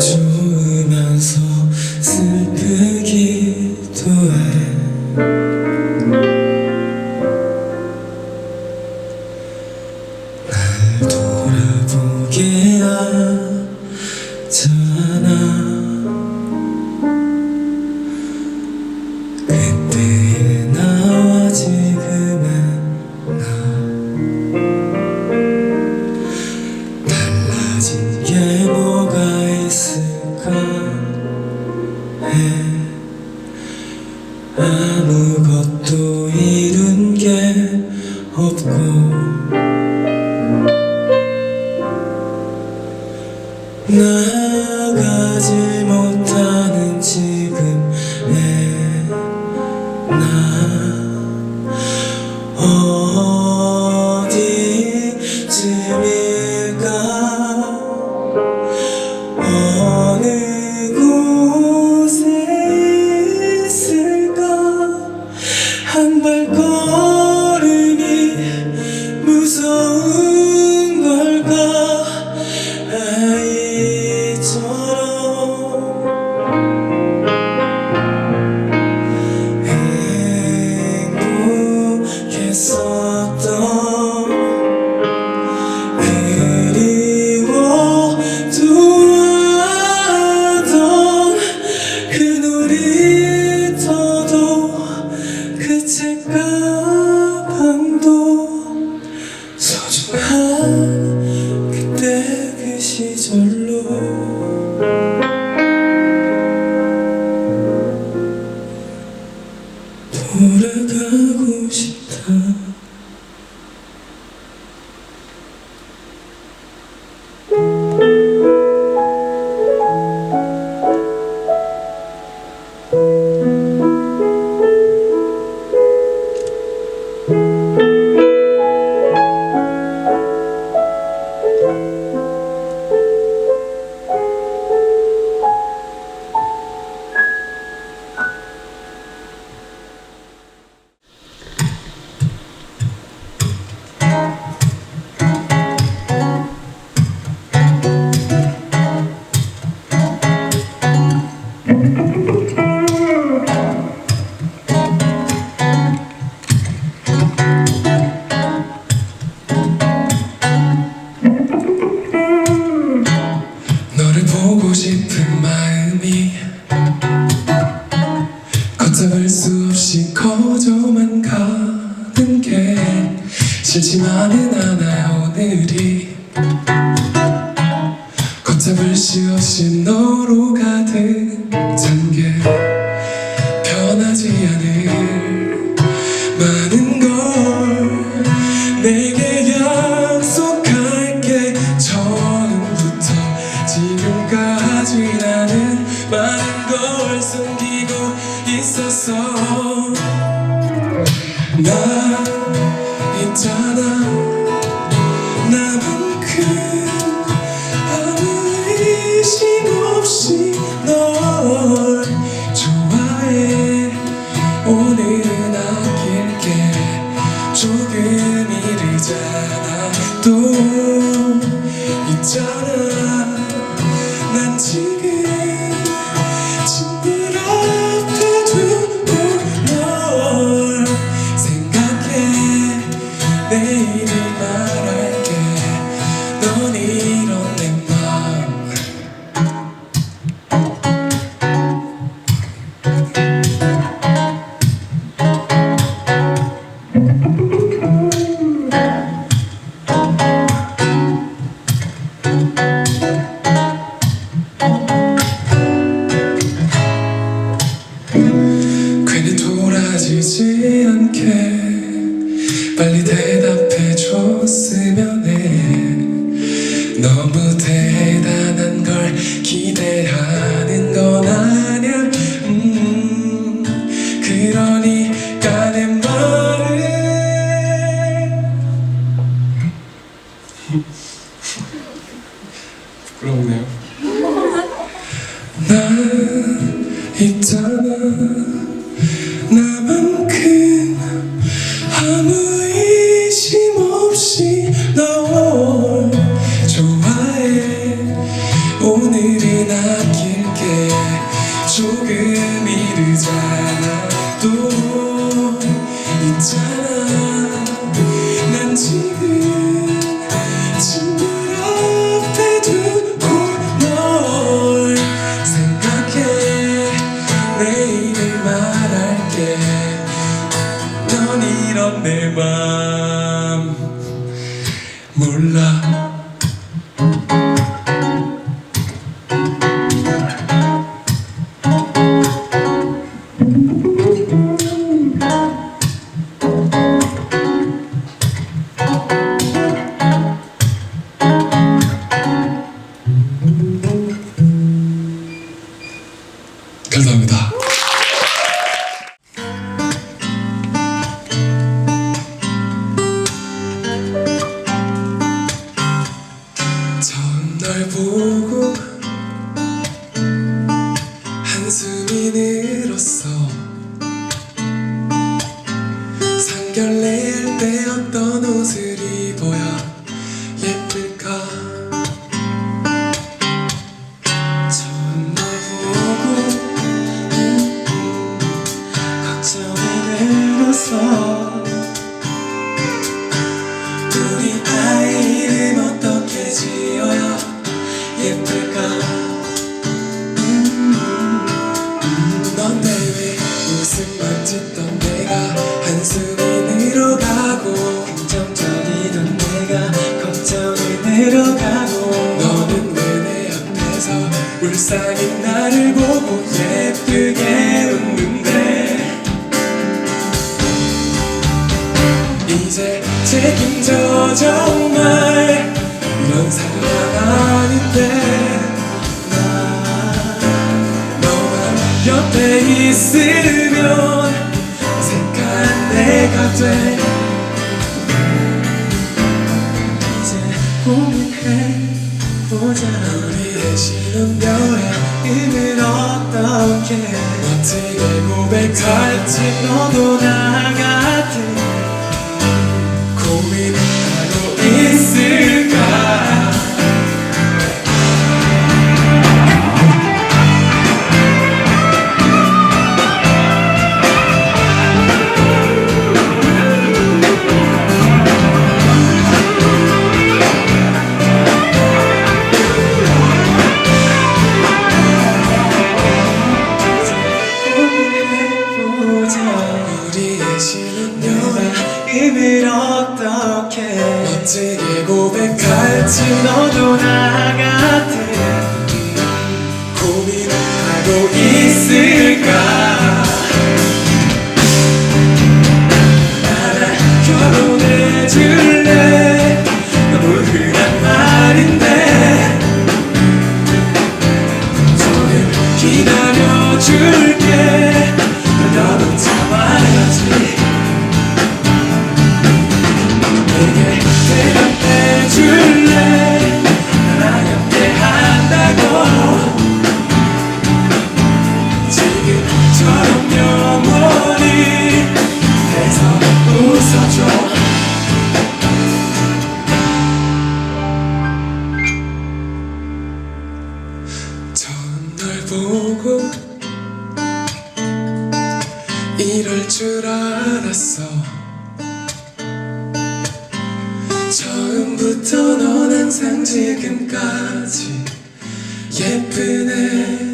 to 아무것도 잃은 게 없고 나 하늘이 걷잡을 시 없이 너로 가득 잠겨 변하지 않을 많은 걸 내게 약속할게. 처음부터 지금까지 나는 많은 걸 숨기고 있었어. 나 있잖아. 대답해 줬으면 해 너무 대단한 걸 기대하는 건 아냐 음, 그러니까 내 말을 부끄럽네요. 난 있잖아. 오늘은 아낄게. 조금 이르잖아도 있잖아. 난 지금 친구 앞에 두고 널 생각해. 내일을 말할게. 넌 이런 내 맘 몰라 지어야 예쁠까? 넌내왜 웃음만 짓던 내가 한숨이 늘어가고 긍정적이던 내가 걱정이 늘어가고 너는 왜 내 앞에서 울상인 나를 보고 예쁘게 웃는데? 이제 책임져 정말 이런 사랑 아닌데. 너만 옆에 있으면 어색한 내가 돼. 이제 고민해 보자. 우리의 신혼 여행을 이을 어떻게? 어떻게 고백할지 너도 나 같은 고백할지 너 이럴 줄 알았어. 처음부터 넌 항상 지금까지 예쁜 애